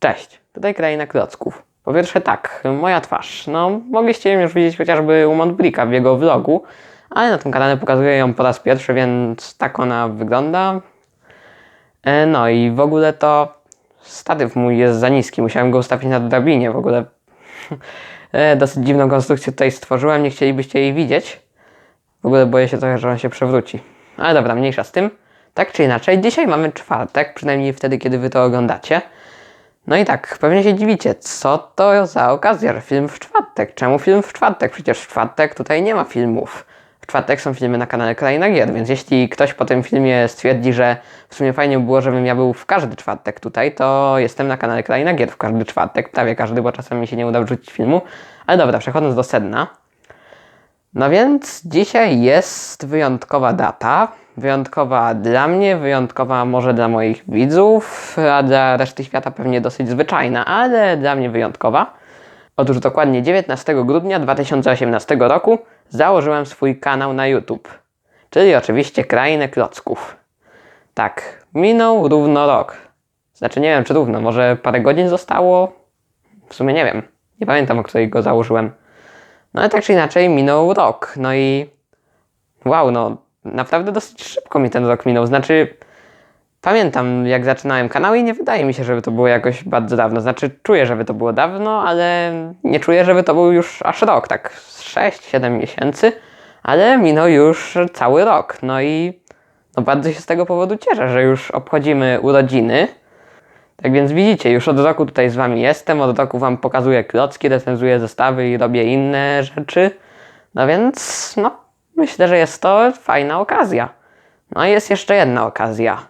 Cześć, tutaj Kraina Klocków. Po pierwsze tak, moja twarz. No, mogliście ją już widzieć chociażby u Montbricka w jego vlogu, ale na tym kanale pokazuję ją po raz pierwszy, więc tak ona wygląda. E, No i w ogóle to statyw mój jest za niski, musiałem go ustawić na drabinie w ogóle. E, Dosyć dziwną konstrukcję tutaj stworzyłem, nie chcielibyście jej widzieć. W ogóle boję się trochę, że on się przewróci. Ale dobra, mniejsza z tym. Tak czy inaczej, dzisiaj mamy czwartek, przynajmniej wtedy, kiedy wy to oglądacie. No i tak, pewnie się dziwicie, co to za okazja, że film w czwartek? Czemu film w czwartek? Przecież w czwartek tutaj nie ma filmów. W czwartek są filmy na kanale Kraina Gier, więc jeśli ktoś po tym filmie stwierdzi, że w sumie fajnie by było, żebym ja był w każdy czwartek tutaj, to jestem na kanale Kraina Gier w każdy czwartek, prawie każdy, bo czasem mi się nie uda wrzucić filmu. Ale dobra, przechodząc do sedna. No więc dzisiaj jest wyjątkowa data. Wyjątkowa dla mnie, wyjątkowa może dla moich widzów, a dla reszty świata pewnie dosyć zwyczajna, ale dla mnie wyjątkowa. Otóż dokładnie 19 grudnia 2018 roku założyłem swój kanał na YouTube, czyli oczywiście Krainę Klocków. Tak, minął równo rok. Znaczy nie wiem czy równo, może parę godzin zostało? W sumie nie wiem. Nie pamiętam o której go założyłem. No ale tak czy inaczej minął rok. No i wow, no naprawdę dosyć szybko mi ten rok minął. Znaczy pamiętam jak zaczynałem kanał i nie wydaje mi się, żeby to było jakoś bardzo dawno. Znaczy czuję, żeby to było dawno, ale nie czuję, żeby to był już aż rok, tak 6-7 miesięcy, ale minął już cały rok. No i no bardzo się z tego powodu cieszę, że już obchodzimy urodziny. Tak więc widzicie, już od roku tutaj z wami jestem, od roku wam pokazuję klocki, recenzuję zestawy i robię inne rzeczy. No więc, no, myślę, że jest to fajna okazja. No i jest jeszcze jedna okazja.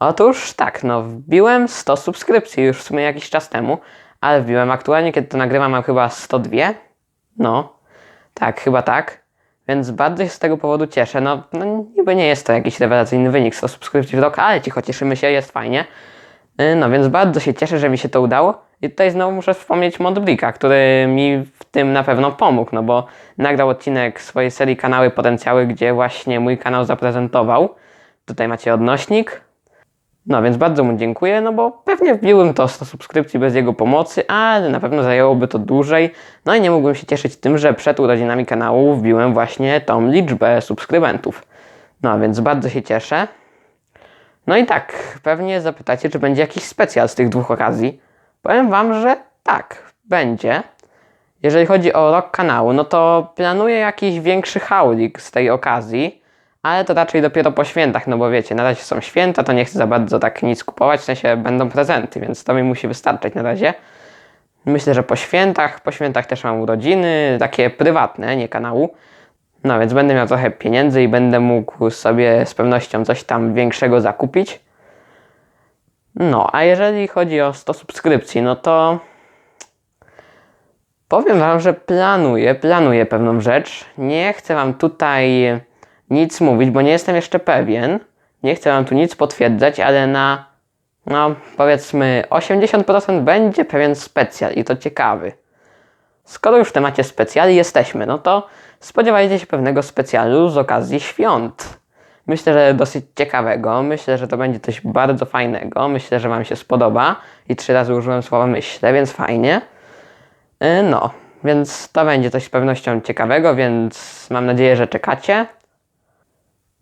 Otóż tak, no, wbiłem 100 subskrypcji już w sumie jakiś czas temu, ale wbiłem aktualnie, kiedy to nagrywam, mam chyba 102. No, tak, chyba tak. Więc bardzo się z tego powodu cieszę. No, no niby nie jest to jakiś rewelacyjny wynik 100 subskrypcji w rok, ale cicho cieszymy się, jest fajnie. Yy, No więc bardzo się cieszę, że mi się to udało. I tutaj znowu muszę wspomnieć Montbricka, który mi w tym na pewno pomógł, no bo nagrał odcinek swojej serii Kanały Potencjały, gdzie właśnie mój kanał zaprezentował. Tutaj macie odnośnik. No więc bardzo mu dziękuję, no bo pewnie wbiłbym to 100 subskrypcji bez jego pomocy, ale na pewno zajęłoby to dłużej. No i nie mógłbym się cieszyć tym, że przed urodzinami kanału wbiłem właśnie tą liczbę subskrybentów. No więc bardzo się cieszę. No i tak, pewnie zapytacie, czy będzie jakiś specjal z tych dwóch okazji. Powiem Wam, że tak, będzie. Jeżeli chodzi o rok kanału, no to planuję jakiś większy haulik z tej okazji, ale to raczej dopiero po świętach, no bo wiecie, na razie są święta, to nie chcę za bardzo tak nic kupować, w sensie będą prezenty, więc to mi musi wystarczyć na razie. Myślę, że po świętach, po świętach też mam urodziny, takie prywatne, nie kanału. No więc będę miał trochę pieniędzy i będę mógł sobie z pewnością coś tam większego zakupić. No, a jeżeli chodzi o 100 subskrypcji, no to powiem Wam, że planuję, planuję pewną rzecz. Nie chcę Wam tutaj nic mówić, bo nie jestem jeszcze pewien. Nie chcę Wam tu nic potwierdzać, ale na, no powiedzmy 80% będzie pewien specjal i to ciekawy. Skoro już w temacie specjali jesteśmy, no to spodziewajcie się pewnego specjalu z okazji świąt. Myślę, że dosyć ciekawego. Myślę, że to będzie coś bardzo fajnego. Myślę, że Wam się spodoba. I trzy razy użyłem słowa myślę, więc fajnie. Yy, No, więc to będzie coś z pewnością ciekawego, więc mam nadzieję, że czekacie.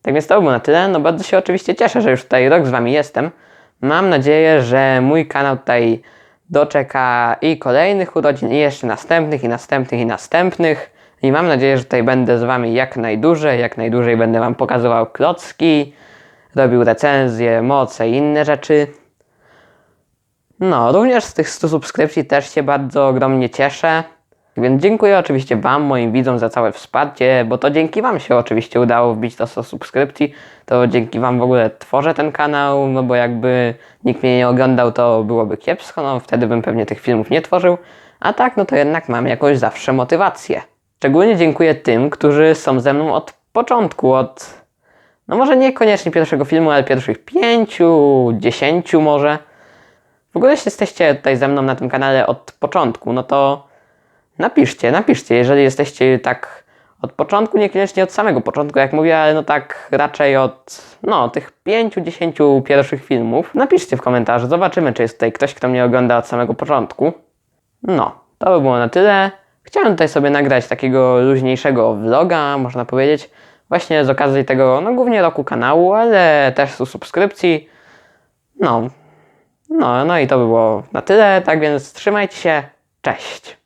Tak więc to było na tyle. No bardzo się oczywiście cieszę, że już tutaj rok z Wami jestem. Mam nadzieję, że mój kanał tutaj doczeka i kolejnych urodzin, i jeszcze następnych, i następnych, i następnych. I mam nadzieję, że tutaj będę z Wami jak najdłużej, jak najdłużej będę Wam pokazywał klocki, robił recenzje, moce i inne rzeczy. No, również z tych 100 subskrypcji też się bardzo ogromnie cieszę. Więc dziękuję oczywiście Wam, moim widzom, za całe wsparcie, bo to dzięki Wam się oczywiście udało wbić to 100 subskrypcji. To dzięki Wam w ogóle tworzę ten kanał, no bo jakby nikt mnie nie oglądał, to byłoby kiepsko, no wtedy bym pewnie tych filmów nie tworzył. A tak, no to jednak mam jakąś zawsze motywację. Szczególnie dziękuję tym, którzy są ze mną od początku, od no może niekoniecznie pierwszego filmu, ale pierwszych pięciu, dziesięciu może. W ogóle jeśli jesteście tutaj ze mną na tym kanale od początku, no to napiszcie, napiszcie, jeżeli jesteście tak Od początku, niekoniecznie od samego początku, jak mówię, ale no tak raczej od no, tych 5-10 pierwszych filmów. Napiszcie w komentarzu, zobaczymy, czy jest tutaj ktoś, kto mnie ogląda od samego początku. No, to by było na tyle. Chciałem tutaj sobie nagrać takiego luźniejszego vloga, można powiedzieć, właśnie z okazji tego, no głównie roku kanału, ale też z subskrypcji. No, no, no i to by było na tyle, tak więc trzymajcie się, cześć!